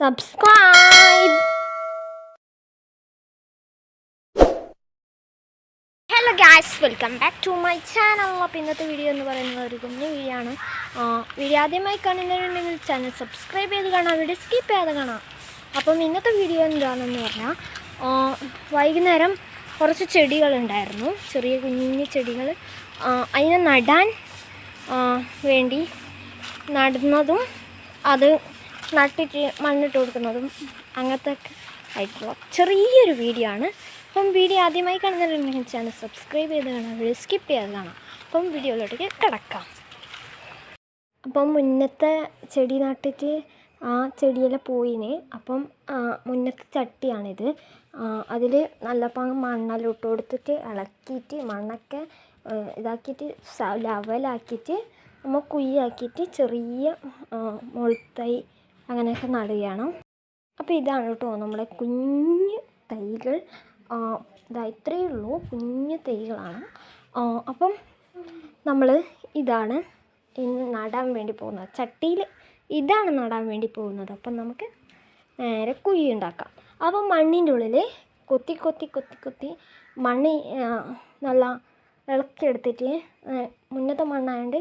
subscribe. Hello guys welcome back to my channel അപ്പോൾ ഇന്നത്തെ video എന്ന് പറയുന്നത് ഒരു കുഞ്ഞു വീഡിയോ ആണ്. വീഡിയോ ആദ്യമായി കാണുന്നവരുണ്ടെങ്കിൽ ചാനൽ സബ്സ്ക്രൈബ് ചെയ്ത് കാണാം. വീഡിയോ സ്കിപ്പ് ചെയ്യാതെ കാണാം. അപ്പം ഇന്നത്തെ വീഡിയോ എന്താണെന്ന് പറഞ്ഞാൽ വൈകുന്നേരം കുറച്ച് ചെടികളുണ്ടായിരുന്നു ചെറിയ കുഞ്ഞു ചെടികൾ. അതിനെ നടാൻ വേണ്ടി നടുന്നതും അത് നട്ടിട്ട് മണ്ണിട്ട് കൊടുക്കുന്നതും അങ്ങനത്തെ ആയിട്ടുള്ള ചെറിയൊരു വീഡിയോ ആണ്. അപ്പം വീഡിയോ ആദ്യമായി കാണുന്നവരുണ്ടെങ്കിൽ ചാനൽ സബ്സ്ക്രൈബ് ചെയ്ത് കാണാം വീഡിയോ സ്കിപ്പ് ചെയ്യാതെ കാണാം അപ്പം വീഡിയോയിലോട്ടേക്ക് കിടക്കാം. അപ്പം മുന്നത്തെ ചെടി നട്ടിട്ട് ആ ചെടിയെല്ലാം പോയിന്. അപ്പം മുന്നത്തെ ചട്ടിയാണിത്. അതിൽ നല്ല പാങ്ങ് മണ്ണെല്ലാം ഇട്ട് കൊടുത്തിട്ട് ഇളക്കിയിട്ട് മണ്ണൊക്കെ ഇതാക്കിയിട്ട് ലവലാക്കിയിട്ട് നമ്മൾ കുയ്യാക്കിയിട്ട് ചെറിയ ആ, മുൾത്തൈ അങ്ങനെയൊക്കെ നടുകയാണ്. അപ്പോൾ ഇതാണ് കേട്ടോ നമ്മുടെ കുഞ്ഞ് തൈകൾ. ഇതാ ഇത്രയേ ഉള്ളൂ. കുഞ്ഞ് തൈകളാണ്. അപ്പം നമ്മൾ ഇതാണ് ഇന്ന് നടാൻ വേണ്ടി പോകുന്നത്. ചട്ടിയിൽ ഇതാണ് നടാൻ വേണ്ടി പോകുന്നത്. അപ്പം നമുക്ക് നേരെ കുഴി ഉണ്ടാക്കാം. അപ്പം മണ്ണിന്റെ ഉള്ളിൽ കൊത്തി കൊത്തി കൊത്തി കൊത്തി മണ്ണ് നല്ല ഇളക്കിയെടുത്തിട്ട് മുന്നത്തെ മണ്ണായതുകൊണ്ട്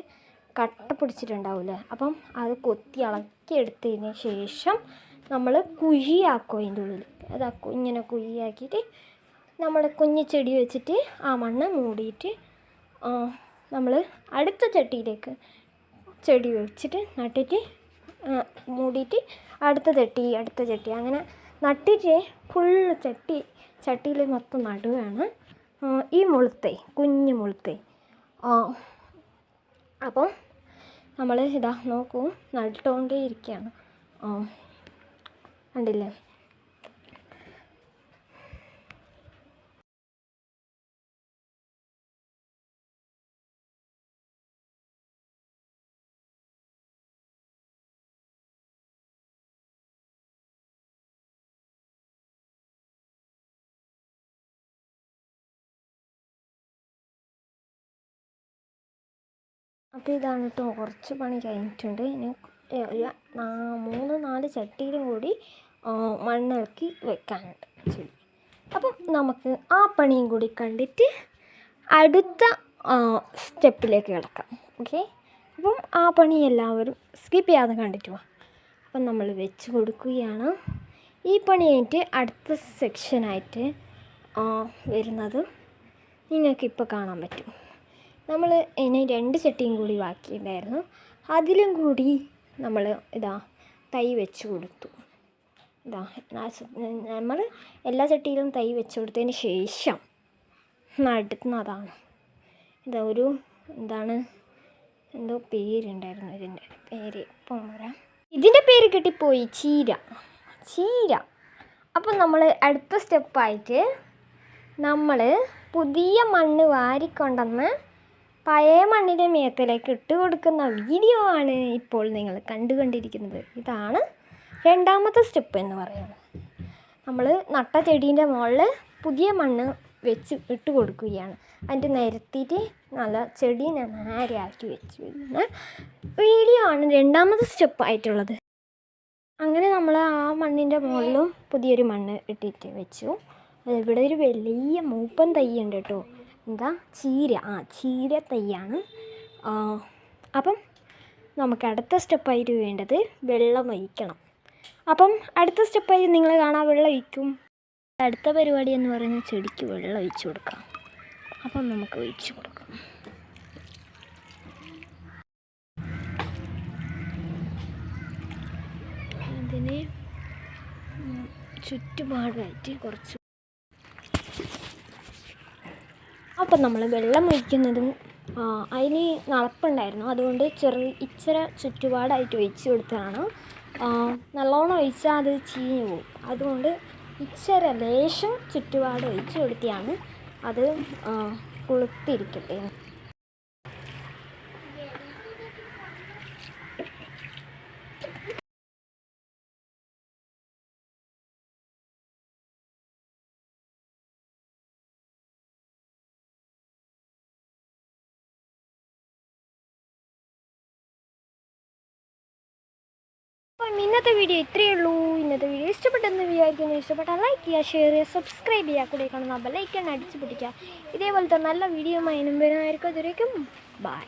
കട്ട പിടിച്ചിട്ടുണ്ടാവില്ലേ? അപ്പം അത് കൊത്തി ഇളക്കി എടുത്തതിന് ശേഷം നമ്മൾ കുഴിയാക്കും അതിന്റെ ഉള്ളിൽ അതാക്കും ഇങ്ങനെ കുഴിയാക്കിയിട്ട് നമ്മൾ കുഞ്ഞു ചെടി വെച്ചിട്ട് ആ മണ്ണ് മൂടിയിട്ട് നമ്മൾ അടുത്ത ചട്ടിയിലേക്ക് ചെടി വെച്ചിട്ട് നട്ടിട്ട് മൂടിയിട്ട് അടുത്ത ചട്ടി അടുത്ത ചട്ടി. അങ്ങനെ നട്ടിട്ട് ഫുള്ള് ചട്ടി ചട്ടിയിൽ മൊത്തം നടുകയാണ് ഈ മുളത്തെ കുഞ്ഞു മുളത്തെ. അപ്പം നമ്മൾ ഇതാ നോക്കൂ നട്ടുകൊണ്ടേ ഇരിക്കുകയാണ് കണ്ടില്ലേ? അപ്പോൾ ഇതാണ് കേട്ടോ കുറച്ച് പണി കഴിഞ്ഞിട്ടുണ്ട്. ഇനി ഒരു മൂന്ന് നാല് ചട്ടിയിലും കൂടി മണ്ണിളക്കി വെക്കാനുണ്ട്. ചെടി അപ്പം നമുക്ക് ആ പണിയും കൂടി കണ്ടിട്ട് അടുത്ത സ്റ്റെപ്പിലേക്ക് കിടക്കാം. ഓക്കെ? അപ്പം ആ പണി എല്ലാവരും സ്കിപ്പ് ചെയ്യാതെ കണ്ടിട്ട് പോവാം അപ്പം നമ്മൾ വെച്ച് കൊടുക്കുകയാണ്. ഈ പണി കഴിഞ്ഞിട്ട് അടുത്ത സെക്ഷനായിട്ട് വരുന്നത് നിങ്ങൾക്കിപ്പോൾ കാണാൻ പറ്റും. നമ്മൾ ഇനി രണ്ട് ചട്ടിയും കൂടി ബാക്കിയുണ്ടായിരുന്നു. അതിലും കൂടി നമ്മൾ ഇതാ തൈ വെച്ച് കൊടുത്തു. ഇതാ നമ്മൾ എല്ലാ ചട്ടിയിലും തൈ വെച്ച് കൊടുത്തതിന് ശേഷം നടുന്നതാണ് ഇതാ ഒരു എന്താണ് എന്തോ പേരുണ്ടായിരുന്നു ഇതിന്റെ പേര്. ഇപ്പം വരാം ഇതിന്റെ പേര് കിട്ടിപ്പോയി ചീര. ചീര. അപ്പം നമ്മൾ അടുത്ത സ്റ്റെപ്പായിട്ട് നമ്മൾ പുതിയ മണ്ണ് വാരിക്കൊണ്ടെന്ന് പഴയ മണ്ണിന്റെ മേത്തിലേക്ക് ഇട്ട് കൊടുക്കുന്ന വീഡിയോ ആണ് ഇപ്പോൾ നിങ്ങൾ കണ്ടുകൊണ്ടിരിക്കുന്നത്. ഇതാണ് രണ്ടാമത്തെ സ്റ്റെപ്പ് എന്ന് പറയുന്നത്. നമ്മൾ നട്ട ചെടീന്റെ മുകളിൽ പുതിയ മണ്ണ് വെച്ച് ഇട്ട് കൊടുക്കുകയാണ്. അതിന്റെ നിരത്തിയിട്ട് നല്ല ചെടീനെ നേരെയാക്കി വെച്ച് വരുന്ന വീഡിയോ ആണ് രണ്ടാമത്തെ സ്റ്റെപ്പ് ആയിട്ടുള്ളത്. അങ്ങനെ നമ്മൾ ആ മണ്ണിന്റെ മുകളിലും പുതിയൊരു മണ്ണ് ഇട്ടിട്ട് വെച്ചു. ഇവിടെ ഒരു വലിയ മൂപ്പൻ തൈ ഉണ്ട് കേട്ടോ. എന്താ? ചീര. ആ ചീര തൈയാണ്. അപ്പം നമുക്ക് അടുത്ത സ്റ്റെപ്പായിട്ട് വേണ്ടത് വെള്ളം ഒഴിക്കണം. അപ്പം അടുത്ത സ്റ്റെപ്പായി നിങ്ങൾ കാണാൻ വെള്ളം ഒഴിക്കും. അടുത്ത പരിപാടി എന്ന് പറയുന്നത് ചെടിക്ക് വെള്ളം ഒഴിച്ചു കൊടുക്കാം. അപ്പം നമുക്ക് ഒഴിച്ചു കൊടുക്കാം. ഇതിന് ചുറ്റുപാടായിട്ട് കുറച്ച് അപ്പം നമ്മൾ വെള്ളം ഒഴിക്കുന്നതും അതിന് നടപ്പുണ്ടായിരുന്നു അതുകൊണ്ട് ചെറു ഇച്ചിര ചുറ്റുപാടായിട്ട് ഒഴിച്ച് കൊടുത്തതാണ്. നല്ലോണം ഒഴിച്ചാൽ അത് ചീഞ്ഞു പോകും അതുകൊണ്ട് ഇച്ചിര ലേശം ചുറ്റുപാട് ഒഴിച്ച് കൊടുത്തിയാണ് അത് കുളുത്തിരിക്കട്ടെ അപ്പോൾ അപ്പം ഇന്നത്തെ വീഡിയോ ഇത്രയേ ഉള്ളൂ. ഇന്നത്തെ വീഡിയോ ഇഷ്ടപ്പെട്ടെന്ന് വിചാരിക്കുന്നു. ഇഷ്ടപ്പെട്ടാൽ ലൈക്ക് ചെയ്യുക ഷെയർ ചെയ്യുക സബ്സ്ക്രൈബ് ചെയ്യുക. കൂടെ കാണുന്ന ബെല്ലൈക്കൺ അടിച്ചു പിടിക്കുക ഇതേപോലത്തെ നല്ല വീഡിയോ മൈനും വരുന്നതായിരിക്കും അതുവരേക്കും. ബൈ